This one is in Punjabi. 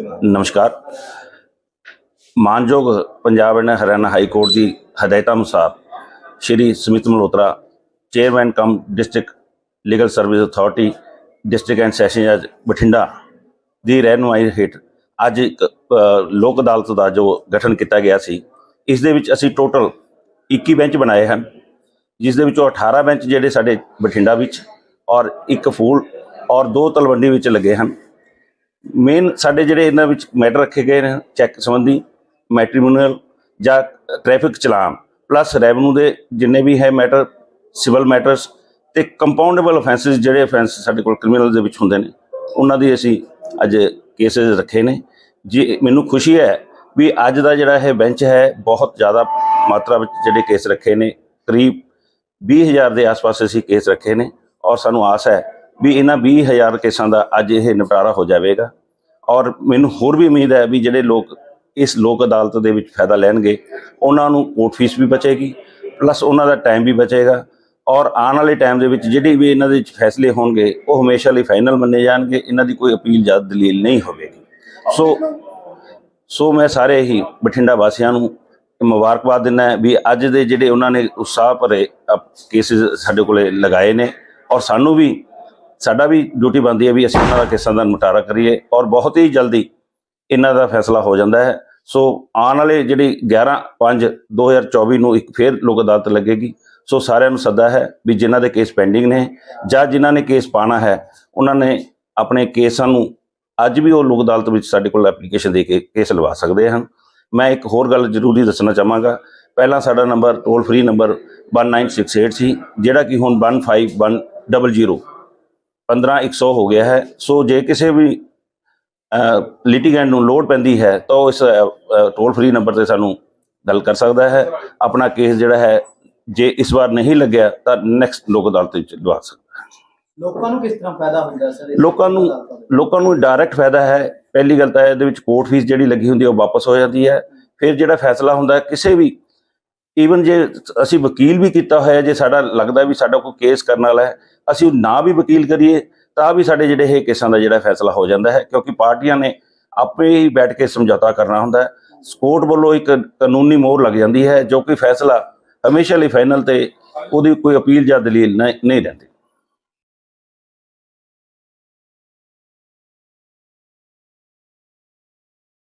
ਨਮਸਕਾਰ। ਮਾਨਯੋਗ Punjab and Haryana high court ਦੀ ਹਦਾਇਤਾਂ ਅਨੁਸਾਰ Shri Sumit Malhotra, chairman cum district legal service authority, district and session ਜੱਜ ਬਠਿੰਡਾ ਦੀ ਰਹਿਨੁਮਾਈ ਹੇਠ ਅੱਜ ਇੱਕ ਲੋਕ ਅਦਾਲਤ ਦਾ ਜੋ ਗਠਨ ਕੀਤਾ ਗਿਆ ਸੀ, ਇਸ ਦੇ ਵਿੱਚ ਅਸੀਂ ਟੋਟਲ 21 ਬੈਂਚ ਬਣਾਏ ਹਨ, ਜਿਸ ਦੇ ਵਿੱਚੋਂ 18 ਬੈਂਚ ਜਿਹੜੇ ਸਾਡੇ ਬਠਿੰਡਾ ਵਿੱਚ ਔਰ ਇੱਕ ਫੂਲ ਔਰ ਦੋ ਤਲਵੰਡੀ ਵਿੱਚ ਲੱਗੇ ਹਨ। ਮੇਨ ਸਾਡੇ ਜਿਹੜੇ ਇਹਨਾਂ ਵਿੱਚ ਮੈਟਰ ਰੱਖੇ ਗਏ ਨੇ ਚੈੱਕ ਸੰਬੰਧੀ ਮੈਟ੍ਰੀਮੋਨੀਅਲ ਜਾਂ ਟ੍ਰੈਫਿਕ ਚਲਾਨ ਪਲੱਸ ਰੈਵਨਿਊ ਦੇ ਜਿੰਨੇ ਵੀ ਹੈ ਮੈਟਰ ਸਿਵਲ ਮੈਟਰਸ ਤੇ ਕੰਪਾਊਂਡੇਬਲ ਅਫੈਂਸਸ ਜਿਹੜੇ ਅਫੈਂਸ ਸਾਡੇ ਕੋਲ ਕ੍ਰਿਮੀਨਲ ਦੇ ਵਿੱਚ ਹੁੰਦੇ ਨੇ, ਉਹਨਾਂ ਦੀ ਅਸੀਂ ਅੱਜ ਕੇਸਸ ਰੱਖੇ ਨੇ। ਜੀ ਮੈਨੂੰ ਖੁਸ਼ੀ ਹੈ ਵੀ ਅੱਜ ਦਾ ਜਿਹੜਾ ਇਹ ਬੈਂਚ ਹੈ, ਬਹੁਤ ਜ਼ਿਆਦਾ ਮਾਤਰਾ ਵਿੱਚ ਜਿਹੜੇ ਕੇਸ ਰੱਖੇ ਨੇ, ਕਰੀਬ 20000 ਦੇ ਆਸ-ਪਾਸ ਅਸੀਂ ਕੇਸ ਰੱਖੇ ਨੇ ਔਰ ਸਾਨੂੰ ਆਸ ਹੈ ਵੀ ਇਹਨਾਂ 20000 ਕੇਸਾਂ ਦਾ ਅੱਜ ਇਹ ਨਿਪਟਾਰਾ ਹੋ ਜਾਵੇਗਾ। ਔਰ ਮੈਨੂੰ ਹੋਰ ਵੀ ਉਮੀਦ ਹੈ ਵੀ ਜਿਹੜੇ ਲੋਕ ਇਸ ਲੋਕ ਅਦਾਲਤ ਦੇ ਵਿੱਚ ਫਾਇਦਾ ਲੈਣਗੇ, ਉਹਨਾਂ ਨੂੰ ਕੋਰਟ ਫੀਸ ਵੀ ਬਚੇਗੀ, ਪਲੱਸ ਉਹਨਾਂ ਦਾ ਟਾਈਮ ਵੀ ਬਚੇਗਾ। ਔਰ ਆਉਣ ਵਾਲੇ ਟਾਈਮ ਦੇ ਵਿੱਚ ਜਿਹੜੇ ਵੀ ਇਹਨਾਂ ਦੇ ਵਿੱਚ ਫੈਸਲੇ ਹੋਣਗੇ, ਉਹ ਹਮੇਸ਼ਾ ਲਈ ਫਾਈਨਲ ਮੰਨੇ ਜਾਣਗੇ, ਇਹਨਾਂ ਦੀ ਕੋਈ ਅਪੀਲ ਜਾਂ ਦਲੀਲ ਨਹੀਂ ਹੋਵੇਗੀ। ਸੋ ਸੋ ਮੈਂ ਸਾਰੇ ਹੀ ਬਠਿੰਡਾ ਵਾਸੀਆਂ ਨੂੰ ਮੁਬਾਰਕਬਾਦ ਦਿੰਦਾ ਵੀ ਅੱਜ ਦੇ ਜਿਹੜੇ ਉਹਨਾਂ ਨੇ ਉਤਸ਼ਾਹ ਭਰੇ ਕੇਸਿਸ ਸਾਡੇ ਕੋਲੇ ਲਗਾਏ ਨੇ। ਔਰ ਸਾਨੂੰ ਵੀ ਸਾਡਾ ਵੀ ਡਿਊਟੀ ਬਣਦੀ ਹੈ ਵੀ ਅਸੀਂ ਉਹਨਾਂ ਦਾ ਕੇਸਾਂ ਦਾ ਨਿਪਟਾਰਾ ਕਰੀਏ ਔਰ ਬਹੁਤ ਹੀ ਜਲਦੀ ਇਹਨਾਂ ਦਾ ਫੈਸਲਾ ਹੋ ਜਾਂਦਾ ਹੈ। ਸੋ ਆਉਣ ਵਾਲੇ ਜਿਹੜੀ 11 5 2024 ਨੂੰ ਇੱਕ ਫੇਰ ਲੋਕ ਅਦਾਲਤ ਲੱਗੇਗੀ। ਸੋ ਸਾਰਿਆਂ ਨੂੰ ਸੱਦਾ ਹੈ ਵੀ ਜਿਨ੍ਹਾਂ ਦੇ ਕੇਸ ਪੈਂਡਿੰਗ ਨੇ ਜਾਂ ਜਿਨ੍ਹਾਂ ਨੇ ਕੇਸ ਪਾਣਾ ਹੈ, ਉਹਨਾਂ ਨੇ ਆਪਣੇ ਕੇਸਾਂ ਨੂੰ ਅੱਜ ਵੀ ਉਹ ਲੋਕ ਅਦਾਲਤ ਵਿੱਚ ਸਾਡੇ ਕੋਲ ਐਪਲੀਕੇਸ਼ਨ ਦੇ ਕੇ ਕੇਸ ਲਵਾ ਸਕਦੇ ਹਨ। ਮੈਂ ਇੱਕ ਹੋਰ ਗੱਲ ਜ਼ਰੂਰੀ ਦੱਸਣਾ ਚਾਹਾਂਗਾ। ਪਹਿਲਾਂ ਸਾਡਾ ਨੰਬਰ ਟੋਲ ਫ੍ਰੀ ਨੰਬਰ 1968 ਸੀ, ਜਿਹੜਾ ਕਿ ਹੁਣ 15100 15100 ਹੋ ਗਿਆ ਹੈ। ਸੋ ਜੇ ਕਿਸੇ ਵੀ ਲਿਟੀਗੈਂਟ ਨੂੰ ਲੋੜ ਪੈਂਦੀ ਹੈ ਤਾਂ ਉਹ ਇਸ ਟੋਲ ਫ੍ਰੀ ਨੰਬਰ ਤੇ ਸਾਨੂੰ ਗੱਲ ਕਰ ਸਕਦਾ ਹੈ। ਆਪਣਾ ਕੇਸ ਜਿਹੜਾ ਹੈ ਜੇ ਇਸ ਵਾਰ ਨਹੀਂ ਲੱਗਿਆ ਤਾਂ ਨੈਕਸਟ ਲੋਕ ਅਦਾਲਤ ਵਿੱਚ ਲਵਾ ਸਕਦਾ ਹੈ। ਲੋਕਾਂ ਨੂੰ ਕਿਸ ਤਰ੍ਹਾਂ ਫਾਇਦਾ ਹੁੰਦਾ ਸਰ ਲੋਕਾਂ ਨੂੰ ਲੋਕਾਂ ਨੂੰ ਡਾਇਰੈਕਟ ਫਾਇਦਾ ਹੈ। ਪਹਿਲੀ ਗੱਲ ਤਾਂ ਇਹਦੇ ਵਿੱਚ ਕੋਰਟ ਫੀਸ ਜਿਹੜੀ ਲੱਗੀ ਹੁੰਦੀ ਹੈ ਉਹ ਵਾਪਸ ਹੋ ਜਾਂਦੀ ਹੈ। ਫਿਰ ਜਿਹੜਾ ਫੈਸਲਾ ਹੁੰਦਾ ਹੈ ਕਿਸੇ ਵੀ ਈਵਨ ਜੇ ਅਸੀਂ ਵਕੀਲ ਵੀ ਕੀਤਾ ਹੋਇਆ ਜੇ ਸਾਡਾ ਲੱਗਦਾ ਵੀ ਸਾਡਾ ਕੋਈ ਕੇਸ ਕਰਨ ਵਾਲਾ ਹੈ ਅਸੀਂ ਉਹ ਨਾ ਵੀ ਵਕੀਲ ਕਰੀਏ, ਤਾਂ ਵੀ ਸਾਡੇ ਜਿਹੜੇ ਇਹ ਕੇਸਾਂ ਦਾ ਜਿਹੜਾ ਫੈਸਲਾ ਹੋ ਜਾਂਦਾ ਹੈ, ਕਿਉਂਕਿ ਪਾਰਟੀਆਂ ਨੇ ਆਪੇ ਹੀ ਬੈਠ ਕੇ ਸਮਝੌਤਾ ਕਰਨਾ ਹੁੰਦਾ ਹੈ। ਕੋਰਟ ਵੱਲੋਂ ਇੱਕ ਕਾਨੂੰਨੀ ਮੋਹਰ ਲੱਗ ਜਾਂਦੀ ਹੈ, ਜੋ ਕਿ ਫੈਸਲਾ ਹਮੇਸ਼ਾ ਲਈ ਫਾਈਨਲ ਤੇ ਉਹਦੀ ਕੋਈ ਅਪੀਲ ਜਾਂ ਦਲੀਲ ਨਹੀਂ ਨਹੀਂ ਰਹਿੰਦੀ।